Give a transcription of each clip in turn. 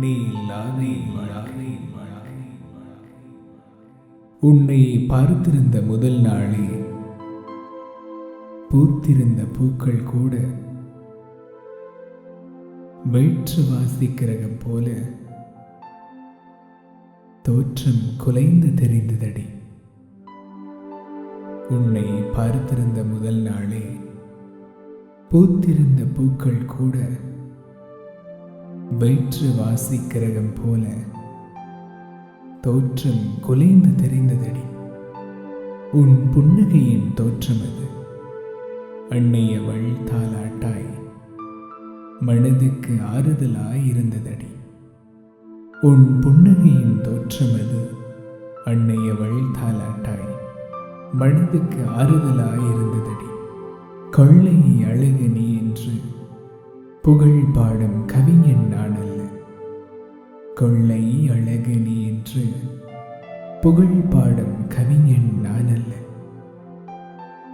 நீ இல்லாத உன்னை பார்த்திருந்த முதல் நாளே பூத்திருந்த பூக்கள் கூட வேற்று வாசிக்கிறகம் போல தோற்றம் குலைந்து தெரிந்ததடி. உன்னை பார்த்திருந்த முதல் நாளே பூத்திருந்த பூக்கள் கூட வயிற்று வாசி கிரகம் போல தோற்றம் குலைந்து தெரிந்ததடி. உன் புன்னகையின் தோற்றம் அது. அன்னையவள் தாலாட்டாய் மனதுக்கு ஆறுதலாய் இருந்ததடி. உன் புன்னகையின் தோற்றம் அது. அன்னையவள் தாலாட்டாய் மனதுக்கு ஆறுதலாய் இருந்ததடி. கொள்ளையை அழகு நீ புகழ் பாடும் கவிஞன் நான் அல்ல கொள்ளை அழகு நீ என்று புகழ் பாடும் கவிஞன் நான் அல்ல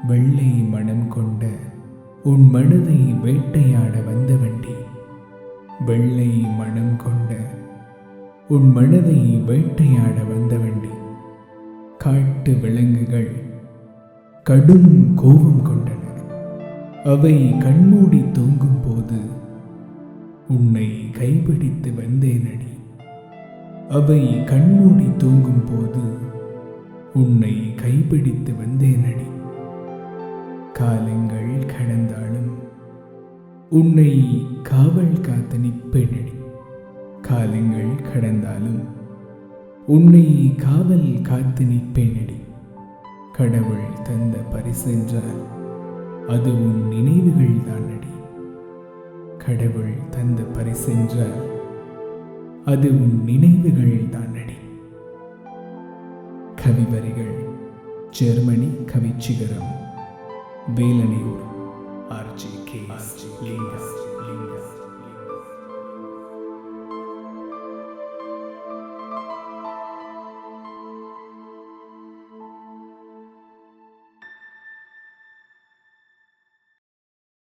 வெள்ளை மனம் கொண்ட உன் மனதை வேட்டையாட வந்த வண்டி வெள்ளை மனம் கொண்ட உன் மனதை வேட்டையாட வந்த வண்டி காட்டு விலங்குகள் கடும் கோபம் கொண்டன. அவை கண்மூடி தூங்கும் போது உன்னை கைப்பிடித்து வந்தேனடி. அவை கண்மூடி தூங்கும் போது உன்னை கைப்பிடித்து வந்தேனடி. காலங்கள் கடந்தாலும் உன்னை காவல் காத்து நிற்பேனடி. காலங்கள் கடந்தாலும் உன்னை காவல் காத்து நிற்பேனடி. கடவுள் தந்த பரிசென்றால் அது உன் நினைவுகள் தானடி. கடவுள் தந்த பரிசென்றால் அது உன் நினைவுகள் தானடி. கவிவரிகள் ஜெர்மனி கவிச்சிகரம் வேலனையூர் ஆர்ஜி கே